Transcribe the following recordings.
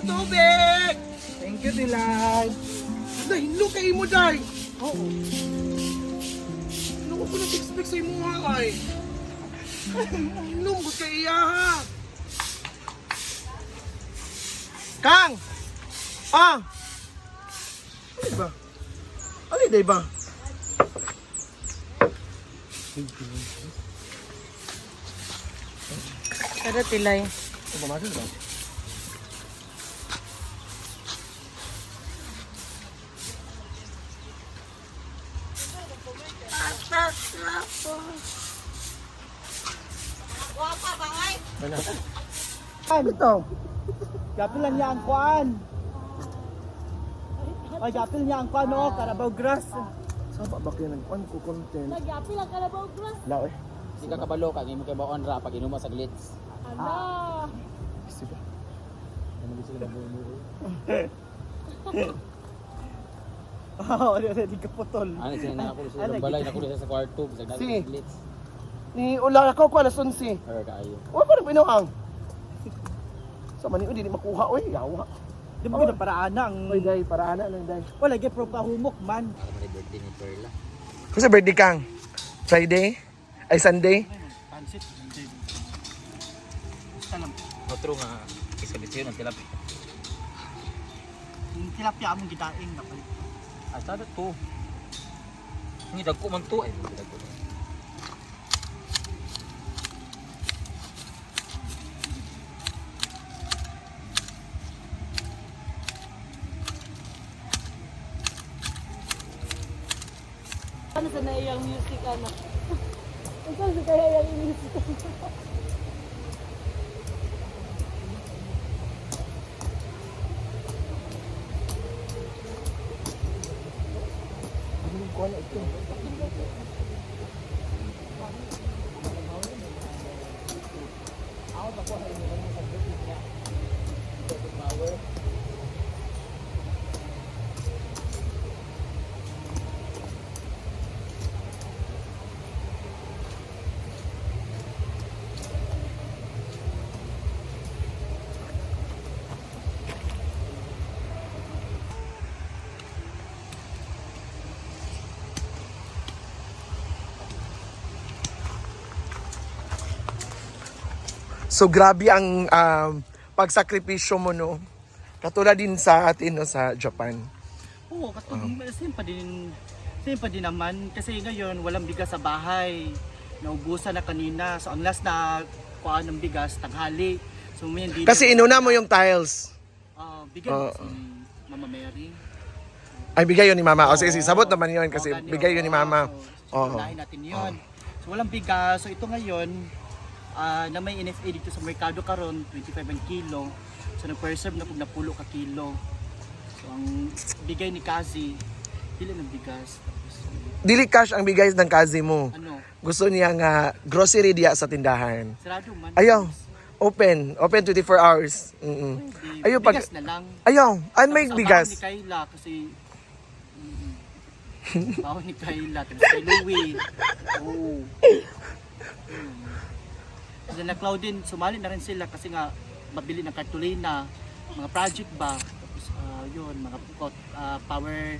Yung tubig! Thank you, Dilay. Day, hinlo kay mo, Day. Oo. Ano ko nag-expect sa imo nga, ay? Hinlo mo kay iya, ha? Kang! Ah! Ano ba? Ano day ba? Kada tilay. Ano ba, masin ba? Ano to? Gapil lang niya ang kuan. Ay, gapil niya ang kuan, no? Carabao grass. Sa ba ba kayo nag-on ko content? Nagyapi lang kalabaw glass. Lao eh. Di ka kabalo ka, mo kay baon ra pag inuma sa glitz. Ala. Kasi ba? Oo, ano di ka putol. Ano sila na ako sa Ano, balay na kulo sa kwarto, bisag na Si. glitz. Ni ula ako ko alas 11. Or kaayo. Wa pa rin pinuang. Sa mani di makuha oy, yawa. Di mo gina paraan na ang... Oy day, para ana lang day. Wala, gaya pro kahumok man. Ako man birthday ni Perla. Kasi birthday kang Friday ay Sunday. Pansit. Basta lang. Otro nga isabit ng tilapia. Yung tilapia among gidaing napalit. Ah, sada to. Ni dagko man to eh. Dagko. Ano sa naiyang music ano? Ikaw sa kaya yung music So grabe ang um, pagsakripisyo mo no. Katulad din sa atin no sa Japan. Oo, uh. same pa din. Same pa din naman. Kasi ngayon, walang bigas sa bahay. Naubusan na kanina. So, ang last na kuhaan ng bigas, tanghali. So, may hindi Kasi inuna mo yung tiles. Ah, bigyan Oo. si Mama Mary. Ay bigay yun ni Mama. O sige, sige, sabot naman yun kasi ganyan. bigay yun ni Mama. Oo, so, unahin natin yun. So, walang bigas. So, ito ngayon, ah, na may NFA dito sa Mercado karon 25 ang kilo. So, nag-preserve na kung napulo ka kilo. So, ang bigay ni Kazi, pila ng bigas. Tapos, Dili cash ang bigay ng kazi mo. ano, Gusto niya nga grocery diya sa tindahan. sarado man. Ayaw. Open. Open 24 hours. Mm Pwede. Ayaw, pag- bigas na lang. Ayaw. An may Tapos, bigas. baon ni Kayla kasi mm, baon ni Kayla tapos kay Louie. Oo. Mm. Kasi na Claudine, sumali na rin sila kasi nga mabili ng kartulina, mga project ba, tapos ah, yun, mga ah, power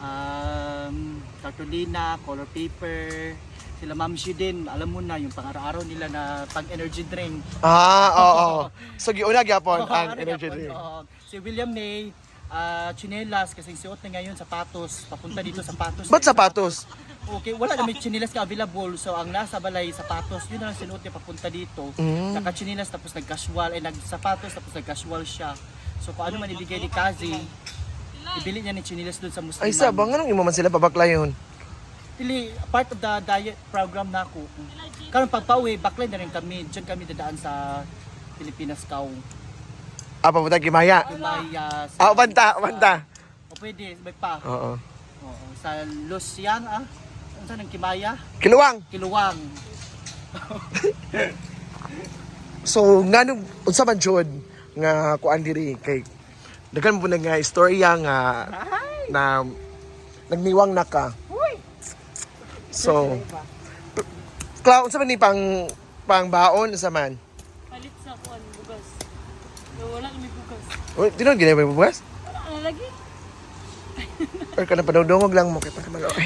um, kartulina, color paper, sila Ma'am Shi din, alam mo na yung pang-araw-araw nila na pang-energy drink. Ah, oo. oo. So giuna gyapon Oo, ang energy drink. oo. Si William May, ah chinelas kasi suot na ngayon sapatos, papunta dito sapatos. Ba't sapatos? Okay, wala na may chinelas ka available. So ang nasa balay sapatos, yun na lang sinuot niya papunta dito. Mm. Naka-chinelas tapos nag-casual, ay nag-sapatos tapos nag-casual siya. So kung ano man ibigay ni Kazi, ibili niya ni chinelas doon sa Muslim. Ay sa bang anong imo man sila pabaklayon? Dili, part of the diet program na ako. Karon pag pauwi, backline na rin kami. Diyan kami dadaan sa Pilipinas Cow. Ah, papunta kay Maya. Lumaya. Ah, banta, banta. O pwede, may pa. Oo. Oo, sa Lucian ah. Ano saan ang Kimaya? Kiluwang. Kiluwang. So nganong unsa man jud nga kuan diri kay Dagan mo na nga istorya nga na nagniwang na ka. So, Clown, sa man ni pang pang baon sa man? Palit sa kuan bugas. Wala kami bugas. Uy, di na ginay bukas? Ano lagi? Or ka na panudungog lang mo kay pagkamalo.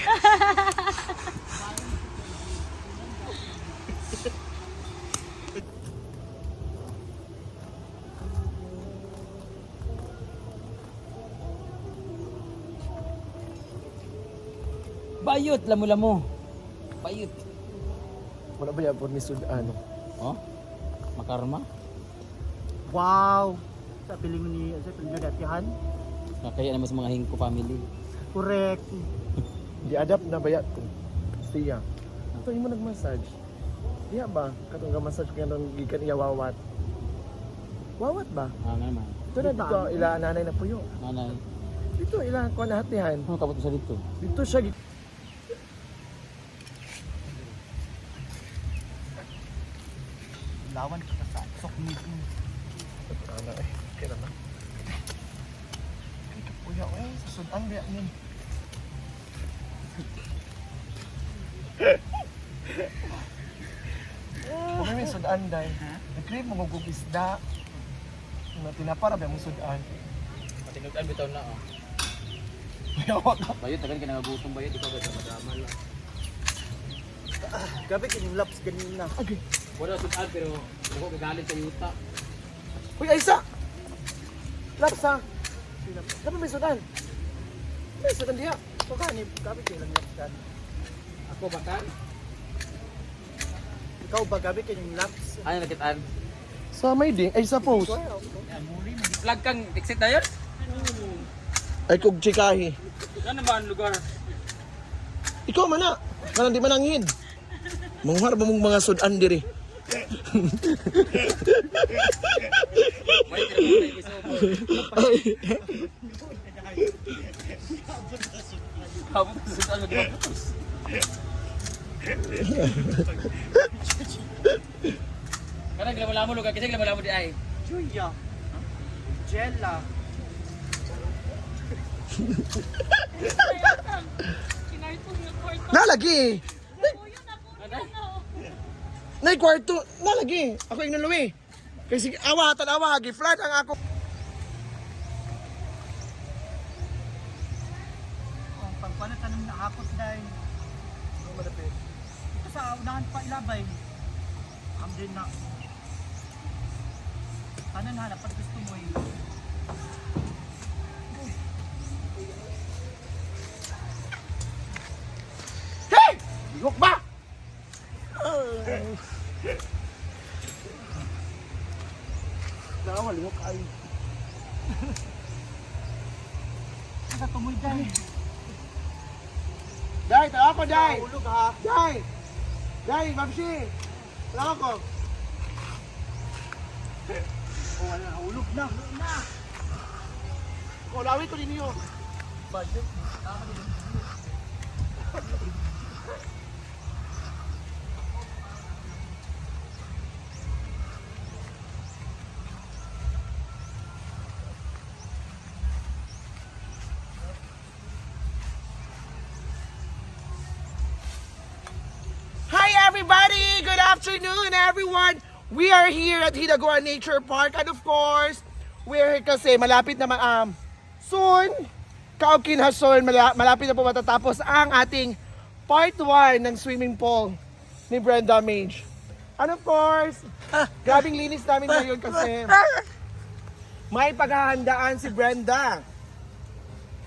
Bayot, lamo-lamo. Bayot. Wala ba yan po ni Sud ano? Oh? Makarma? Wow! Sa piling ni sa piling ni datihan. Nakaya naman sa mga hingko family. Correct. Di adapt na bayat ko. Siya. Ito mo nag-massage. Diya ba? Katong ga-massage ka nung gikan iya wawat. Wawat ba? Ah, naman. Ito na dito ila nanay na puyo. Nanay. Dito ila ko na hatihan. Ano kabot sa dito? Dito siya Lawan ka sa sok ni Ano eh, kaya naman. Ay, susudan ba yan? Kung may sudan dahil, nag-crave mo magug isda. Na tinapara ba yung sudan? Matinudan bitaw na oh. Mayawak ka. Bayot, tagan ka nagagutom bayot. Ikaw ba sa madama lang. Gabi kining laps ganina. Okay. Wala sudan pero ako gagalit sa yuta. Uy, Aisa! Lapsa! Dapat may sudan. May sudan diya. So kani gabi. Ako bakan? Ikaw ba gabi kining laps? Ano nakitaan? Sa may ding, ay sa post. Flag kang exit na yun? Ay kog chikahi. Ano ba ang lugar? Ikaw man na. Di mananghin. Manghar ba mong mga sudan diri? Sa Ay. Habot sa sudan magpaputos. Karang gila mo lugar kasi gila mo di ay. Juya. Jella. Na. Nalagi. Na. Ano? Nay kwarto. Nalagi. Ako yung naluwi. Kasi awa tanawa gi flat ang ako. Ang pagpalit tanong na hakot dai. Ito sa unahan pa ilabay. Am din na. Tanan hanap pag gusto mo eh. Hey! Ligok ba? Nawa, ligok ay. Ko, Dai. Ulog ha. Dai. Dai, Mamsi. Tawa ko. O wala na ulog na. Na. Kulawi ko ninyo. Budget. Hi afternoon everyone! We are here at Hidagua Nature Park and of course, we're here kasi malapit na um, soon, Kaukin Hason, mala- malapit na po matatapos ang ating part 1 ng swimming pool ni Brenda Mage. And of course, grabing linis namin ngayon kasi may paghahandaan si Brenda.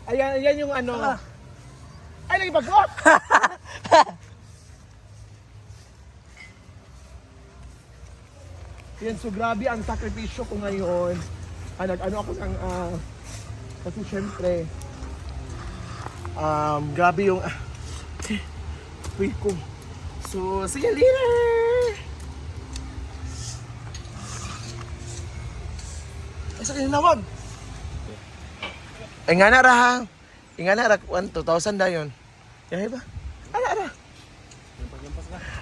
Ayan, ayan yung ano. Ay, nagipag-up! Yan, so grabe ang sakripisyo ko ngayon. Ah, nag-ano ako ng, ah, kasi syempre, um, grabe yung, ah, uy ko. So, see you later! Ay, sa kinawag. Ay, nga na ra ha. Nga na ra, 1, 2,000 na yun. Yan ba?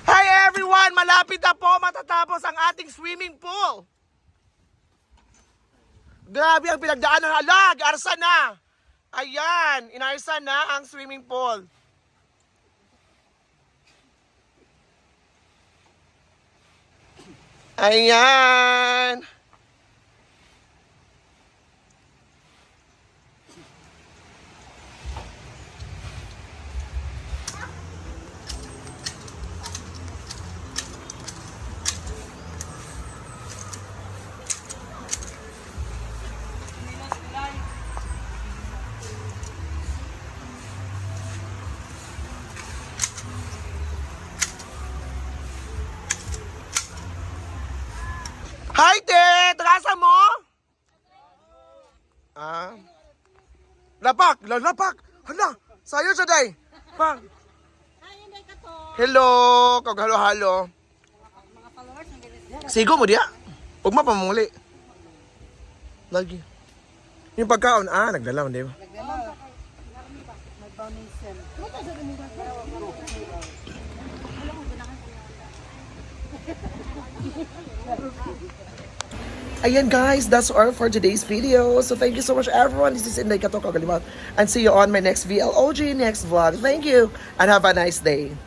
Hi everyone! Malapit na po matatapos ang ating swimming pool. Grabe ang pinagdaanan. Alag, arsa na. Ayan, inarsa na ang swimming pool. Ayan. Hi, te! Trasa mo? Ah. Lapak! la- Lapak! Hala! Sayo siya, day! Pang! Hello! Kag halo-halo. Sigo mo diya? Huwag mapamuli. Lagi. Yung pagkaon, ah, nagdalaw, di ba? Ayan guys, that's all for today's video. So thank you so much everyone. This is Inday Kato Kagalimat. And see you on my next VLOG next vlog. Thank you and have a nice day.